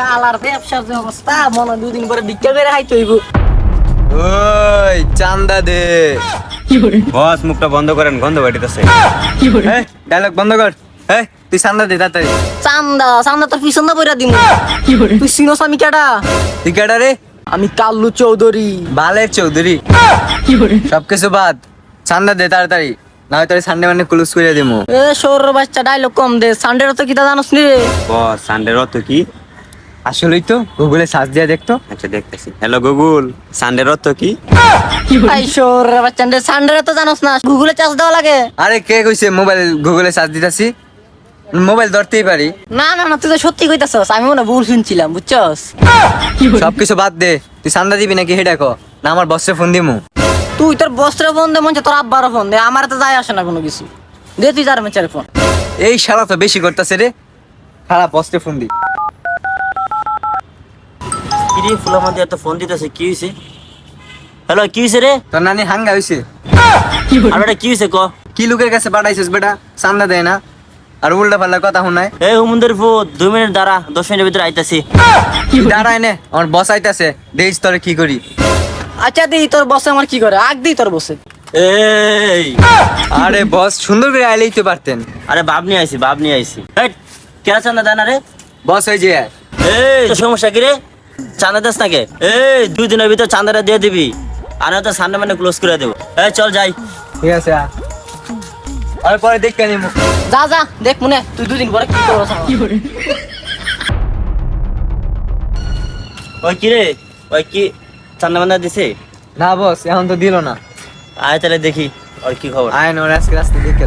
শালার ব্যবসার যে অবস্থা মনে দুদিন পরে ভিক্ষা করে খাইতে হইব। ওই চান্দা দে। বস মুখটা বন্ধ করেন গন্ধ বাড়িতেছে। ডায়লগ বন্ধ কর। এই তুই চান্দা দে তাড়াতাড়ি। চান্দা চান্দা তোর পিছন না দিমু। তুই আমি কেডা? তুই কেডা রে? আমি কাল্লু চৌধুরী। বালের চৌধুরী। সবকিছু বাদ। চান্দা দে তাড়াতাড়ি। না হয় তোর সানডে মানে ক্লোজ করে দিমু। এ সৌর বাচ্চা ডাইলগ কম দে। সানডের তো কিতা জানোস নি রে? বস সানডের অর্থ কি? আসলেই তো গুগলে সার্চ দিয়ে দেখতো। আচ্ছা দেখতেছি। হ্যালো গুগল সানডের অর্থ কি? সানডের তো জানোস না গুগলে চার্জ দেওয়া লাগে। আরে কে কইছে মোবাইল গুগলে সার্চ দিতাছি? মোবাইল ধরতেই পারি। না না না তুই তো সত্যি কইতাছস আমি মনে ভুল শুনছিলাম বুঝছস? সবকিছু বাদ দে তুই চান্দা দিবি নাকি হেডা কো? না আমার বসে ফোন দিমু। তুই তোর বস্ত্র ফোন দে মনে হচ্ছে তোর আব্বারও ফোন দে আমার তো যায় আসে না কোনো কিছু। দে তুই যার মেচারে ফোন এই শালা তো বেশি করতেছে রে। খারাপ বসতে ফোন দি। মধ্যে এত ফোন দিতেছে কি হয়েছে হ্যালো কি হয়েছে রে? তোর নানি হাঙ্গা হইছে। আর বেটা কি হয়েছে ক? কি লোকের কাছে পাঠাইছিস বেটা? চান্দা দেয় না। আর উল্টা পাল্টা কথা হুমুন্দের ফো দুই মিনিট দাঁড়া দশ মিনিটের ভিতরে আইতাছি। দাঁড়ায় নে আমার বস আইতাছে। দেখিস তোরে কি করি। আচ্ছা দি তোর বসে আমার কি করে? আগ দি তোর বসে এই। আরে বস সুন্দর করে আইলেই তো পারতেন। আরে বাপ নিয়ে আইছি বাপ নিয়ে আইছি। এই কেনা চান্দা দেয় না রে? বস ওই যে। এই তোর সমস্যা কি রে? চান্দা দেস নাকি? এই দুই দিনের ভিতর চান্দাটা দিয়ে দিবি। আর নয়তো সানডে মানে ক্লোজ করে দেবো। এই চল যাই। ঠিক আছে। আর পরে দেখতে নিমু। যা যা দেখ মনে তুই দুদিন পরে কি করব ওই কি রে? ওই কি চান্দা মান্দা দিছে? না বস এখন তো দিল না। আয় তাহলে দেখি ওর কি খবর। আয় নোর আজকে রাস্তা দেখে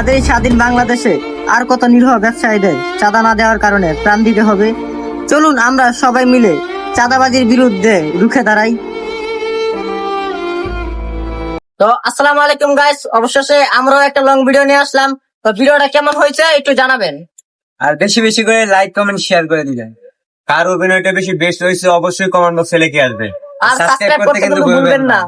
আমাদের এই স্বাধীন বাংলাদেশে আর কত নিরহ ব্যবসায়ীদের চাঁদা না দেওয়ার কারণে প্রাণ দিতে হবে। চলুন আমরা সবাই মিলে চাঁদাবাজির বিরুদ্ধে রুখে দাঁড়াই। তো আসসালামু আলাইকুম গাইস অবশেষে আমরাও একটা লং ভিডিও নিয়ে আসলাম। তো ভিডিওটা কেমন হয়েছে একটু জানাবেন। আর বেশি বেশি করে লাইক কমেন্ট শেয়ার করে দিবেন। কার অভিনয়টা বেশি বেস্ট হয়েছে অবশ্যই কমেন্ট বক্সে লিখে আসবে। আর সাবস্ক্রাইব করতে কিন্তু ভুলবেন না।